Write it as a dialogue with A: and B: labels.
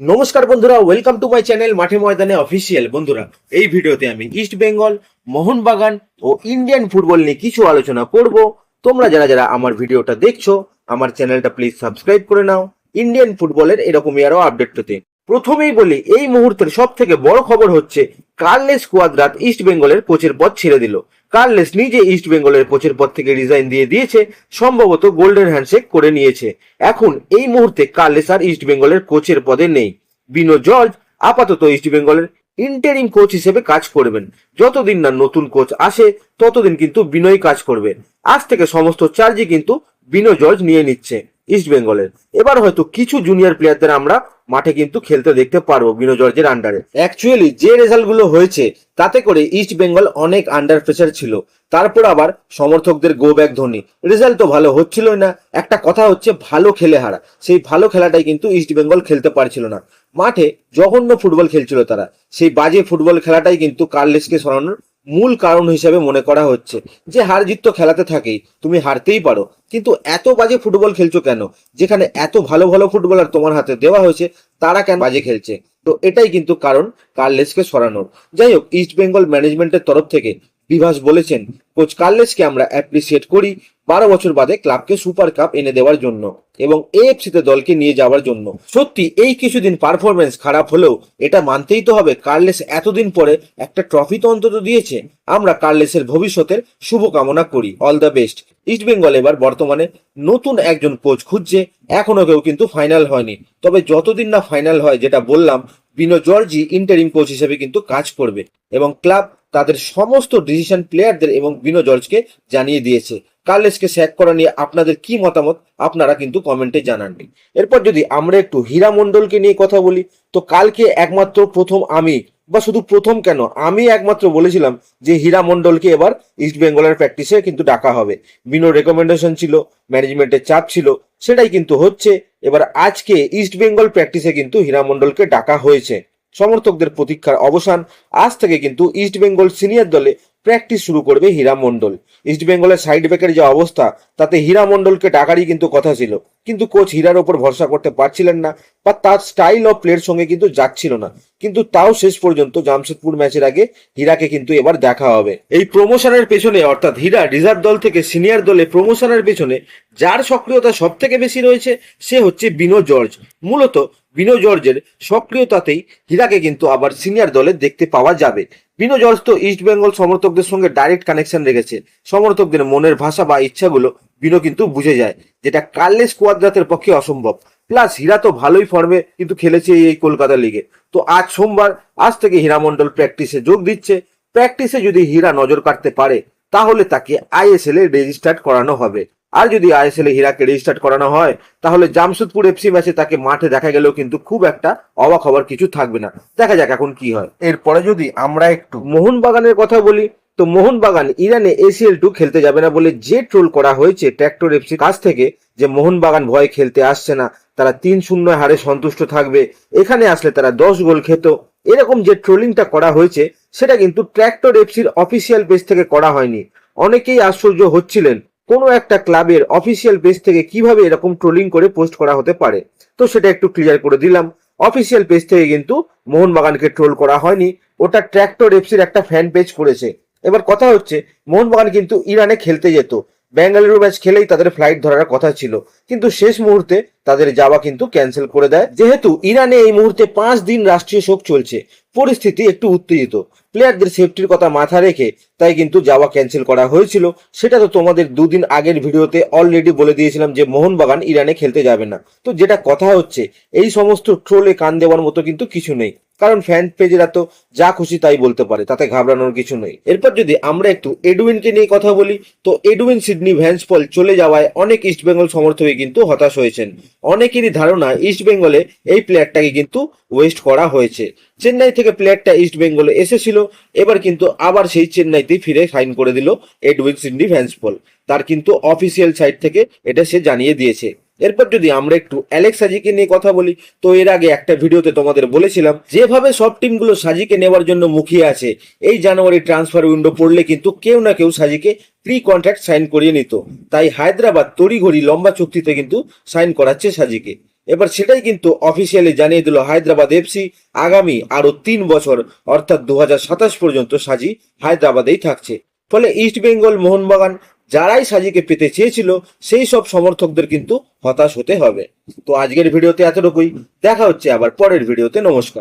A: নমস্কার বন্ধুরা welcome to my channel মাঠে ময়দানে অফিসিয়াল বন্ধুরা, এই ভিডিওতে আমি ইস্ট বেঙ্গল মোহনবাগান ও ইন্ডিয়ান ফুটবল নিয়ে কিছু আলোচনা করব। তোমরা যারা যারা আমার ভিডিওটা দেখছ, আমার চ্যানেলটা প্লিজ সাবস্ক্রাইব করে নাও। ইন্ডিয়ান ফুটবলের এরকমই আরও আপডেট প্রথমেই বলি, এই মুহূর্তের সব থেকে বড় খবর হচ্ছে কার্লেস কুয়াদ্রাত ইস্ট বেঙ্গলের কোচের পদ ছেড়ে দিল। কার্লেস নিজে ইস্ট বেঙ্গলের কোচের পদ থেকে রিজাইন দিয়ে দিয়েছে, সম্ভবত গোল্ডেন হ্যান্ডশেক করে নিয়েছে। এখন এই মুহূর্তে কার্লেস আর ইস্ট বেঙ্গলের কোচের পদে নেই। বিনো জর্জ আপাতত ইস্ট বেঙ্গলের ইন্টারিম কোচ হিসেবে কাজ করবেন। যতদিন না নতুন কোচ আসে, ততদিন কিন্তু বিনয় কাজ করবে। আজ থেকে সমস্ত চার্জই কিন্তু বিনো জর্জ নিয়ে নিচ্ছে। ইস্ট বেঙ্গলের এবার হয়তো কিছু জুনিয়র প্লেয়ারদের আমরা মাঠে কিন্তু খেলতে দেখতে পারব বিনো জর্জের আন্ডারে অ্যাকচুয়ালি যে রেজাল্টগুলো হয়েছে, তাতে করে ইস্ট বেঙ্গল অনেক আন্ডার প্রেসার ছিল। তারপর আবার সমর্থকদের গো ব্যাক ধোনি। রেজাল্ট তো ভালো হচ্ছিলই না। একটা কথা হচ্ছে, ভালো খেলে হারা। সেই ভালো খেলাটাই কিন্তু ইস্ট বেঙ্গল খেলতে পারছিল না। মাঠে জঘন্য ফুটবল খেলছিল তারা। সেই বাজে ফুটবল খেলাটাই কিন্তু কার্লেসকে সরানোর মূল কারণ হিসেবে মনে করা হচ্ছে যে হার জিত তো খেলাতে থাকেই, তুমি হারতেই পারো। কিন্তু এত বাজে ফুটবল খেলছো কেন? যেখানে এত ভালো ভালো ফুটবলার তোমার হাতে দেওয়া হয়েছে, তারা কেন বাজে খেলছে? তো এটাই কিন্তু কারণ কার্লেসকে সরানোর। যাই হোক ইস্ট বেঙ্গল ম্যানেজমেন্টের তরফ থেকে বিভাস বলেছেন, কোচ কার্লেসকে আমরা অ্যাপ্রিসিয়েট করি বারো বছর বাদে ক্লাবকে সুপার কাপ এনে দেওয়ার জন্য এবং এএফসিতে দলকে নিয়ে যাওয়ার জন্য। সত্যি, এই কিছুদিন পারফরমেন্স খারাপ হলেও এটা মানতেই তো হবে, কার্লেস এতদিন পরে একটা ট্রফি তো অন্তত দিয়েছে। আমরা কার্লেসের ভবিষ্যতের শুভকামনা করি। All the best East Bengal এবার বর্তমানে নতুন একজন কোচ খুঁজছে, এখনও কেউ কিন্তু ফাইনাল হয়নি। তবে যতদিন না ফাইনাল হয়, যেটা বললাম, বিনো জর্জি ইন্টারিম কোচ হিসেবে কিন্তু কাজ করবে এবং ক্লাব তাদের সমস্ত ডিসিশন প্লেয়ারদের এবং বিনো জর্জকে জানিয়ে দিয়েছে। কার্লেসকে স্যাক করা নিয়ে আপনাদের কি মতামত, আপনারা কিন্তু কমেন্টে জানাননি। এরপর যদি আমরা একটু হীরা মণ্ডলকে নিয়ে কথা বলি, তো কালকে একমাত্র প্রথম আমি, বা শুধু প্রথম কেন, আমি একমাত্র বলেছিলাম যে হীরা মণ্ডলকে এবার ইস্ট বেঙ্গলের প্র্যাকটিসে কিন্তু ডাকা হবে। বিনো রেকমেন্ডেশন ছিল ম্যানেজমেন্টের চাপ ছিল, সেটাই কিন্তু হচ্ছে। এবার আজকে ইস্ট বেঙ্গল প্র্যাকটিসে কিন্তু হীরা মণ্ডলকে ডাকা হয়েছে। সমর্থকদের প্রতীক্ষার অবসান, আজ থেকে কিন্তু ইস্ট বেঙ্গল সিনিয়র দলে প্র্যাকটিস শুরু করবে হীরা মণ্ডল। ইস্ট বেঙ্গলের সাইড ব্যাকের যে অবস্থা, তাতে হীরা মণ্ডলকে ডাকারই কিন্তু কথা ছিল। কিন্তু কোচ হীরার ওপর ভরসা করতে পারছিলেন না, বা তার স্টাইল অফ প্লের সঙ্গে কিন্তু যাচ্ছিল না। কিন্তু তাও শেষ পর্যন্ত জামশেদপুর ম্যাচের আগে হীরাকে কিন্তু এবার দেখা হবে। এই প্রমোশনের পেছনে, অর্থাৎ হীরা রিজার্ভ দল থেকে সিনিয়র দলে প্রমোশনের পেছনে, যার সক্রিয়তা সব থেকে বেশি রয়েছে, সে হচ্ছে বিনো জর্জ। মূলত বিনো জর্জের সক্রিয়তাতেই হীরাকে কিন্তু আবার সিনিয়র দলে দেখতে পাওয়া যাবে। বিনো জর্জ তো ইস্ট বেঙ্গল সমর্থকদের সঙ্গে ডাইরেক্ট কানেকশন রেখেছে। সমর্থকদের মনের ভাষা বা ইচ্ছাগুলো বিনো কিন্তু বুঝে যায়, যেটা কার্লেস কোয়াদ্রাতের পক্ষে অসম্ভব। প্লাস হীরা তো ভালোই ফর্মে কিন্তু খেলেছে এই কলকাতা লিগে তো আজ সোমবার, আজ থেকে হীরা মন্ডল প্র্যাকটিসে যোগ দিচ্ছে। প্র্যাকটিসে যদি হীরা নজর কাটতে পারে, তাহলে তাকে আইএসএল এ রেজিস্টার্ড করানো হবে। আর যদি আইএসএল এ হীরাকে রেজিস্টার্ড করানো হয় তাহলে জামশেদপুর এফসি ম্যাচে তাকে মাঠে দেখা গেলেও কিন্তু খুব একটা অবাক হবার কিছু থাকবে না। দেখা যাক এখন কি হয়। এরপরে যদি আমরা একটু মোহনবাগানের কথা বলি তো মোহনবাগান ইরানে এসিএল টু খেলতে যাবে না বলে যে ট্রোল করা হয়েছে ট্র্যাক্টর এফসি কাছ থেকে যে মোহনবাগান ভয়ে খেলতে আসছে না তারা তিন শূন্য হারে সন্তুষ্ট থাকবে। এখানে আসলে তারা দশ গোল খেত। এরকম যে ট্রোলিংটা করা হয়েছে সেটা কিন্তু ট্র্যাক্টর এফসির অফিসিয়াল পেজ থেকে করা হয়নি। অনেকেই আশ্চর্য হচ্ছিলেন কোনো একটা ক্লাবের অফিসিয়াল পেজ থেকে কীভাবে এরকম ট্রোলিং করে পোস্ট করা হতে পারে? তো সেটা একটু ক্লিয়ার করে দিলাম। অফিসিয়াল পেজ থেকে কিন্তু মোহনবাগানকে ট্রোল করা হয়নি। ওটা ট্র্যাক্টর এফসির একটা ফ্যান পেজ করেছে। এবার কথা হচ্ছে, মোহনবাগান কিন্তু ইরানে খেলতে যেত। ব্যাঙ্গালুরু ম্যাচ খেলেই তাদের ফ্লাইট ধরার কথা ছিল। কিন্তু শেষ মুহূর্তে তাদের যাওয়া কিন্তু ক্যান্সেল করে দেয়। যেহেতু ইরানে এই মুহূর্তে পাঁচ দিন রাষ্ট্রীয় শোক চলছে, পরিস্থিতি একটু উত্তেজিত। প্লেয়ারদের সেফটির কথা মাথা রেখে তাই কিন্তু যাওয়া ক্যান্সেল করা হয়েছিল। সেটা তো তোমাদের দুদিন আগের ভিডিওতে অলরেডি বলে দিয়েছিলাম যে মোহনবাগান ইরানে খেলতে যাবে না। তো যেটা কথা হচ্ছে, এই সমস্ত ট্রোলে কান দেওয়ার মতো কিন্তু কিছু নেই। কারণ ফ্যান পেজেরা তো যা খুশি তাই বলতে পারে, তাতে ঘাবড়ানোর কিছু নেই। এরপর যদি আমরা একটু এডুইনকে নিয়ে কথা বলি, তো এডুইন সিডনি ভ্যান্সপল চলে যাওয়ায় অনেক ইস্টবেঙ্গল সমর্থকই কিন্তু হতাশ হয়েছেন। অনেকেরই ধারণা ইস্ট বেঙ্গলে এই প্লেয়ারটাকে কিন্তু ওয়েস্ট করা হয়েছে। চেন্নাই থেকে প্লেয়ারটা ইস্ট বেঙ্গলে এসেছিল, এবার কিন্তু আবার সেই চেন্নাইতেই ফিরে সাইন করে দিল এডউইন সিন্ডি ভ্যান্সপল তার কিন্তু অফিসিয়াল সাইট থেকে এটা সে জানিয়ে দিয়েছে। এরপর যদি আমরা একটু অ্যালেক্স সাজিকে নিয়ে কথা বলি, তো এর আগে একটা ভিডিওতে তোমাদের বলেছিলাম, যেভাবে সব টিমগুলো সাজিকে নেওয়ার জন্য মুখিয়ে আছে, এই জানুয়ারি ট্রান্সফার উইন্ডো পড়লে কিন্তু কেউ না কেউ সাজিকে প্রি কন্ট্রাক্ট সাইন করিয়ে নিত। তাই হায়দ্রাবাদ তড়িঘড়ি লম্বা চুক্তিতে কিন্তু সাইন করাচ্ছে সাজিকে এবার সেটাই কিন্তু অফিসিয়ালি জানিয়ে দিল হায়দ্রাবাদ এফসি আগামী আরও তিন বছর, অর্থাৎ দু হাজার সাতাশ পর্যন্ত সাজি হায়দ্রাবাদেই থাকছে। ফলে ইস্ট বেঙ্গল মোহনবাগান যারাই সাজিকে পেতে চেয়েছিল, সেই সব সমর্থকদের কিন্তু হতাশ হতে হবে। তো আজকের ভিডিওতে এতটুকুই। দেখা হচ্ছে আবার পরের ভিডিওতে। নমস্কার।